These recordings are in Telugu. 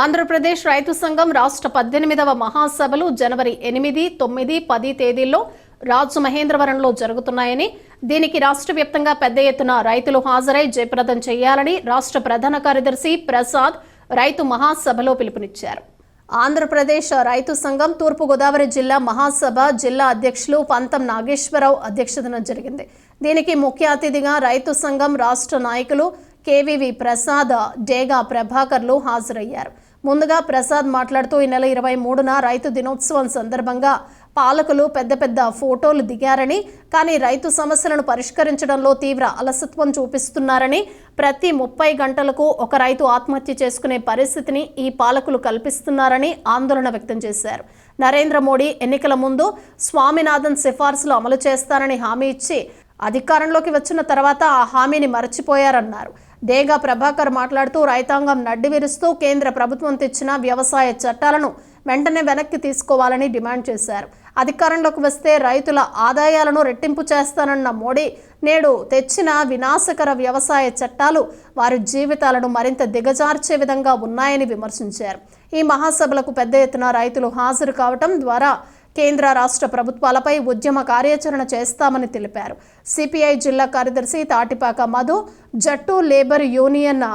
ఆంధ్రప్రదేశ్ రైతు సంఘం రాష్ట్ర పద్దెనిమిదవ మహాసభలు జనవరి ఎనిమిది తొమ్మిది పది తేదీల్లో రాజమహేంద్రవరంలో జరుగుతున్నాయని దీనికి రాష్ట్ర వ్యాప్తంగా పెద్ద ఎత్తున రైతులు హాజరై జయప్రదం చేయాలని రాష్ట్ర ప్రధాన కార్యదర్శి ప్రసాద్ రైతు మహాసభలో పిలుపునిచ్చారు. ఆంధ్రప్రదేశ్ రైతు సంఘం తూర్పుగోదావరి జిల్లా మహాసభ జిల్లా అధ్యక్షులు పంతం నాగేశ్వరరావు అధ్యక్షతన జరిగింది. దీనికి ముఖ్య అతిథిగా రైతు సంఘం రాష్ట్ర నాయకులు కేవీవి ప్రసాద్ డేగా ప్రభాకర్లు హాజరయ్యారు. ముందుగా ప్రసాద్ మాట్లాడుతూ ఈ నెల ఇరవై మూడున రైతు దినోత్సవం సందర్భంగా పాలకులు పెద్ద పెద్ద ఫోటోలు దిగారని కానీ రైతు సమస్యలను పరిష్కరించడంలో తీవ్ర అలసత్వం చూపిస్తున్నారని ప్రతి ముప్పై గంటలకు ఒక రైతు ఆత్మహత్య చేసుకునే పరిస్థితిని ఈ పాలకులు కల్పిస్తున్నారని ఆందోళన వ్యక్తం చేశారు. నరేంద్ర మోడీ ఎన్నికల ముందు స్వామినాథన్ సిఫార్సులు అమలు చేస్తారని హామీ ఇచ్చి అధికారంలోకి వచ్చిన తర్వాత ఆ హామీని మరచిపోయారన్నారు. దేగా ప్రభాకర్ మాట్లాడుతూ రైతాంగం నడ్డి విరుస్తూ కేంద్ర ప్రభుత్వం తెచ్చిన వ్యవసాయ చట్టాలను వెంటనే వెనక్కి తీసుకోవాలని డిమాండ్ చేశారు. అధికారంలోకి వస్తే రైతుల ఆదాయాలను రెట్టింపు చేస్తానన్న మోడీ నేడు తెచ్చిన వినాశకర వ్యవసాయ చట్టాలు వారి జీవితాలను మరింత దిగజార్చే విధంగా ఉన్నాయని విమర్శించారు. ఈ మహాసభలకు పెద్ద ఎత్తున రైతులు హాజరు కావటం ద్వారా కేంద్ర రాష్ట్ర ప్రభుత్వాలపై ఉద్యమ కార్యాచరణ చేస్తామని తెలిపారు. సిపిఐ జిల్లా కార్యదర్శి తాటిపాక మధు జట్టు లేబర్ యూనియన్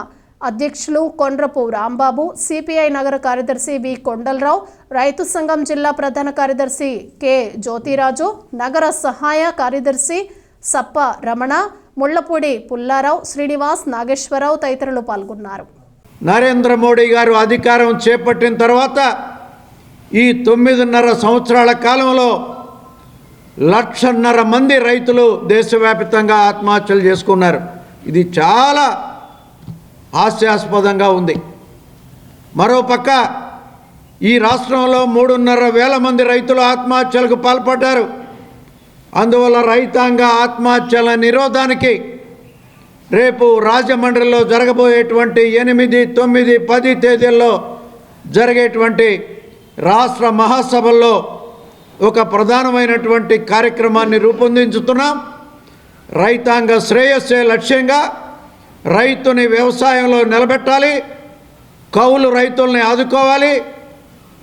అధ్యక్షులు కొండ్రపు రాంబాబు సిపిఐ నగర కార్యదర్శి వి. కొండలరావు రైతు సంఘం జిల్లా ప్రధాన కార్యదర్శి కె. జ్యోతిరాజు నగర సహాయ కార్యదర్శి సప్ప రమణ ముళ్ళపూడి పుల్లారావు శ్రీనివాస్ నాగేశ్వరరావు తదితరులు పాల్గొన్నారు. నరేంద్ర మోడీ గారు అధికారం చేపట్టిన తర్వాత ఈ తొమ్మిదిన్నర సంవత్సరాల కాలంలో లక్షన్నర మంది రైతులు దేశవ్యాప్తంగా ఆత్మహత్యలు చేసుకున్నారు. ఇది చాలా హాస్యాస్పదంగా ఉంది. మరోపక్క ఈ రాష్ట్రంలో మూడున్నర వేల మంది రైతులు ఆత్మహత్యలకు పాల్పడ్డారు. అందువల్ల రైతాంగ ఆత్మహత్యల నిరోధానికి రేపు రాజమండ్రిలో జరగబోయేటువంటి ఎనిమిది తొమ్మిది పది తేదీల్లో జరిగేటువంటి రాష్ట్ర మహాసభల్లో ఒక ప్రధానమైనటువంటి కార్యక్రమాన్ని రూపొందించుతున్నాం. రైతాంగ శ్రేయస్సే లక్ష్యంగా రైతుని వ్యవసాయంలో నిలబెట్టాలి. కౌలు రైతుల్ని ఆదుకోవాలి.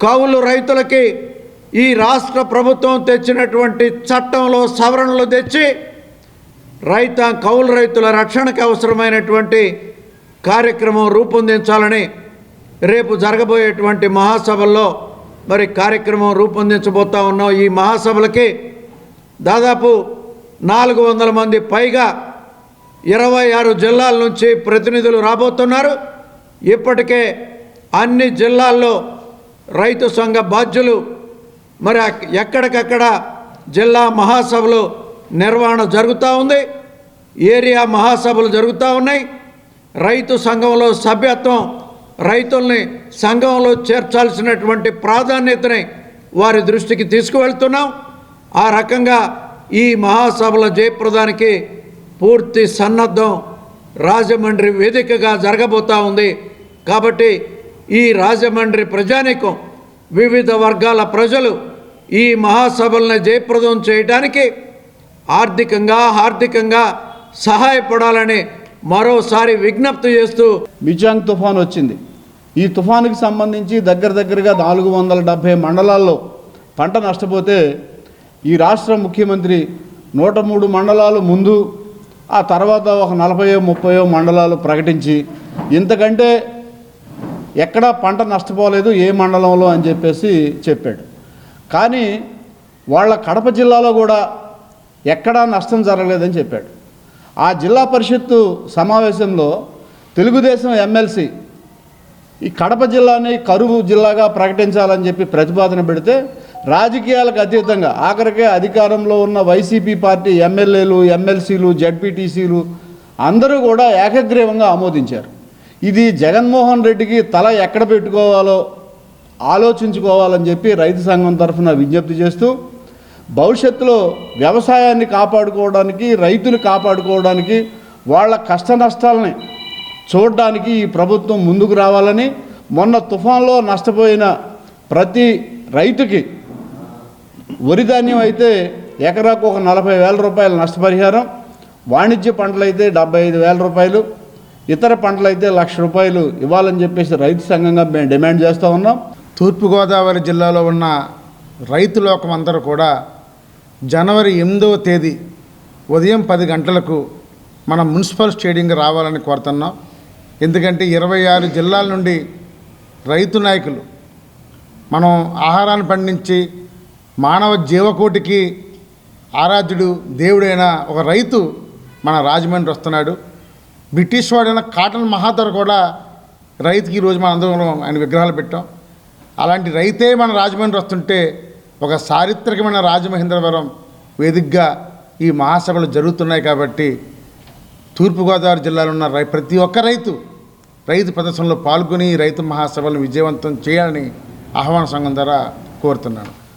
కౌలు రైతులకి ఈ రాష్ట్ర ప్రభుత్వం తెచ్చినటువంటి చట్టంలో సవరణలు తెచ్చి రైత కౌలు రైతుల రక్షణకు అవసరమైనటువంటి కార్యక్రమం రూపొందించాలని రేపు జరగబోయేటువంటి మహాసభల్లో మరి కార్యక్రమం రూపొందించబోతా ఉన్నాం ఈ మహాసభలకి. దాదాపు నాలుగు వందల మంది పైగా ఇరవై ఆరు జిల్లాల నుంచి ప్రతినిధులు రాబోతున్నారు. ఇప్పటికే అన్ని జిల్లాల్లో రైతు సంఘ బాధ్యులు మరి ఎక్కడికక్కడ జిల్లా మహాసభలు నిర్వహణ జరుగుతూ ఉంది. ఏరియా మహాసభలు జరుగుతూ ఉన్నాయి. రైతు సంఘంలో సభ్యత్వం రైతుల్ని సంఘంలో చేర్చాల్సినటువంటి ప్రాధాన్యతని వారి దృష్టికి తీసుకువెళ్తున్నాం. ఆ రకంగా ఈ మహాసభల జయప్రదానికి పూర్తి సన్నద్ధం రాజమండ్రి వేదికగా జరగబోతా ఉంది. కాబట్టి ఈ రాజమండ్రి ప్రజానీకం వివిధ వర్గాల ప్రజలు ఈ మహాసభలను జయప్రదం చేయడానికి ఆర్థికంగా ఆర్థికంగా సహాయపడాలని మరోసారి విజ్ఞప్తి చేస్తూ మిజాంగ్ తుఫాన్ వచ్చింది. ఈ తుఫానుకి సంబంధించి దగ్గర దగ్గరగా నాలుగు వందల డెబ్భై మండలాల్లో పంట నష్టపోతే ఈ రాష్ట్ర ముఖ్యమంత్రి నూట మూడు మండలాలు ముందు ఆ తర్వాత ఒక నలభైయో ముప్పయో మండలాలు ప్రకటించి ఇంతకంటే ఎక్కడా పంట నష్టపోలేదు ఏ మండలంలో అని చెప్పేసి చెప్పాడు. కానీ వాళ్ళ కడప జిల్లాలో కూడా ఎక్కడా నష్టం జరగలేదని చెప్పాడు. ఆ జిల్లా పరిషత్తు సమావేశంలో తెలుగుదేశం ఎమ్మెల్సీ ఈ కడప జిల్లాని కరువు జిల్లాగా ప్రకటించాలని చెప్పి ప్రతిపాదన పెడితే రాజకీయాలకు అతీతంగా ఆఖరికే అధికారంలో ఉన్న వైసీపీ పార్టీ ఎమ్మెల్యేలు ఎమ్మెల్సీలు జడ్పీటీసీలు అందరూ కూడా ఏకగ్రీవంగా ఆమోదించారు. ఇది జగన్మోహన్ రెడ్డికి తల ఎక్కడ పెట్టుకోవాలో ఆలోచించుకోవాలని చెప్పి రైతు సంఘం తరఫున విజ్ఞప్తి చేస్తూ భవిష్యత్తులో వ్యవసాయాన్ని కాపాడుకోవడానికి రైతులు కాపాడుకోవడానికి వాళ్ళ కష్ట నష్టాలని చూడడానికి ఈ ప్రభుత్వం ముందుకు రావాలని మొన్న తుఫాన్లో నష్టపోయిన ప్రతి రైతుకి వరిధాన్యం అయితే ఎకరాకు ఒక నలభై వేల రూపాయల నష్టపరిహారం వాణిజ్య పంటలైతే డెబ్బై ఐదు వేల రూపాయలు ఇతర పంటలైతే లక్ష రూపాయలు ఇవ్వాలని చెప్పేసి రైతు సంఘంగా మేము డిమాండ్ చేస్తూ ఉన్నాం. తూర్పుగోదావరి జిల్లాలో ఉన్న రైతు లోకం అందరూ కూడా జనవరి ఎనిమిదవ తేదీ ఉదయం పది గంటలకు మనం మున్సిపల్ స్టేడియంకి రావాలని కోరుతున్నాం. ఎందుకంటే ఇరవై ఆరు జిల్లాల నుండి రైతు నాయకులు మనం ఆహారాన్ని పండించి మానవ జీవకోటికి ఆరాధ్యుడు దేవుడైన ఒక రైతు మన రాజమండ్రి వస్తున్నాడు. బ్రిటిష్ వాడైన కాటన్ మహాతర్ కూడా రైతుకి ఈరోజు మన అందరం ఆయన విగ్రహాలు పెట్టాం. అలాంటి రైతే మన రాజమండ్రి వస్తుంటే ఒక చారిత్రకమైన రాజమహేంద్రవరం వేదికగా ఈ మహాసభలు జరుగుతున్నాయి కాబట్టి తూర్పుగోదావరి జిల్లాలో ఉన్న రై ప్రతి ఒక్క రైతు రైతు ప్రదర్శనలో పాల్గొని రైతు మహాసభలను విజయవంతం చేయాలని ఆహ్వాన సంఘం ద్వారా కోరుతున్నాను.